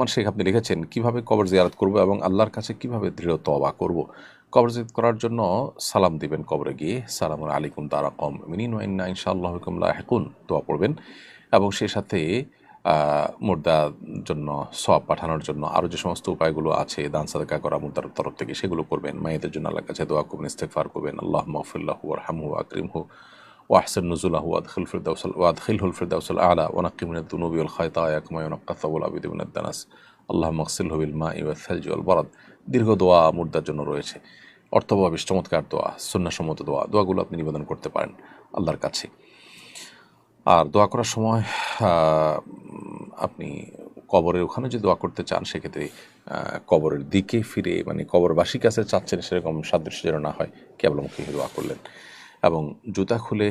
রহমান শেখ, আপনি লিখেছেন, কীভাবে কবর জিয়ারত করব এবং আল্লাহর কাছে কীভাবে দৃঢ় তবা করব? কবর জিয়ারত করার জন্য সালাম দিবেন কবরে গিয়ে। সালাম আলাইকুম তারা কম মিনিন ওয়াইন্না ইনশাআল্লাহ লাহেকুন। দোয়া পড়বেন এবং সেই সাথে মুর্দার জন্য সব পাঠানোর জন্য আরও যে সমস্ত উপায়গুলো আছে, দান, সাদাকা করা, মুর্দার তরফ থেকে সেগুলো করবেন। মায়েদের জন্য আল্লাহর কাছে দোয়া করবেন ইস্তেফার করবেন। আল্লাহ মফিল্লাহ ওরহামহু ওয়াহসেন নজুল আহুয়াদ খিলফুল দাউসল ওয়াদ খিলহুল ফিরদাউসল আলা ওনাকিমিনের তুনবিউল খায়তা একমায়ন কাতাবুল আবিদিমিনের দানাস আল্লাহ মকসিল হবিল মা ইবাসালজি আল বরাদ দীর্ঘ দোয়া মুর্দার জন্য রয়েছে। অর্থবহ বেশ চমৎকার দোয়া সন্ন্যাসম্মত দোয়া। দোয়াগুলো আপনি নিবেদন করতে পারেন আল্লাহর কাছে। আর দোয়া করার সময় আপনি কবরের ওখানে যে দোয়া করতে চান, সেক্ষেত্রে কবরের দিকে ফিরে মানে কবরবাসীর কাছে চাচ্ছেন, সেরকম সাদৃশ্য যেন না হয়, কেবলমুখী দোয়া করলেন। এবং জুতা খুলে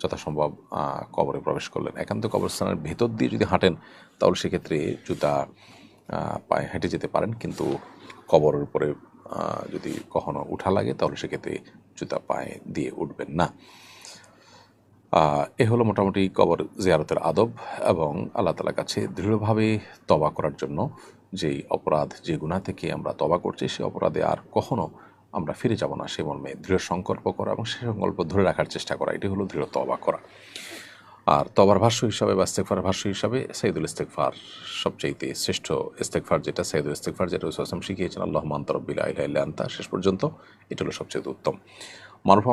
যথাসম্ভব কবরে প্রবেশ করলেন। একান্ত কবরস্থানের ভেতর দিয়ে যদি হাঁটেন, তাহলে সেক্ষেত্রে জুতা পায়ে হেঁটে যেতে পারেন। কিন্তু কবরের উপরে যদি কখনো উঠা লাগে, তাহলে সেক্ষেত্রে জুতা পায়ে দিয়ে উঠবেন না। এ হলো মোটামুটি কবর জিয়ারতের আদব এবং আল্লাহ তালার কাছে দৃঢ়ভাবে তবা করার জন্য যেই অপরাধ, যে গুণা থেকে আমরা তবা করছি, সে অপরাধে আর কখনো আমরা ফিরে যাব না সে মর্মে দৃঢ় সংকল্প করা এবং সেই সংকল্প ধরে রাখার চেষ্টা করা। এটি হলো দৃঢ় তবা করা। আর তবার ভাষ্য হিসাবে বা ইস্তেকফার ভাষ্য হিসাবে সাইদুল ইস্তেকফার সবচাইতে শ্রেষ্ঠ ইস্তেকফার যেটা সাইদুল ইস্তেকফার যেটা রসুল আসলাম শিখিয়েছেন আল্লাহ মান্তরব্বিল আইলা আন্তা শেষ পর্যন্ত। এটা হলো সবচেয়ে উত্তম। আহমেদ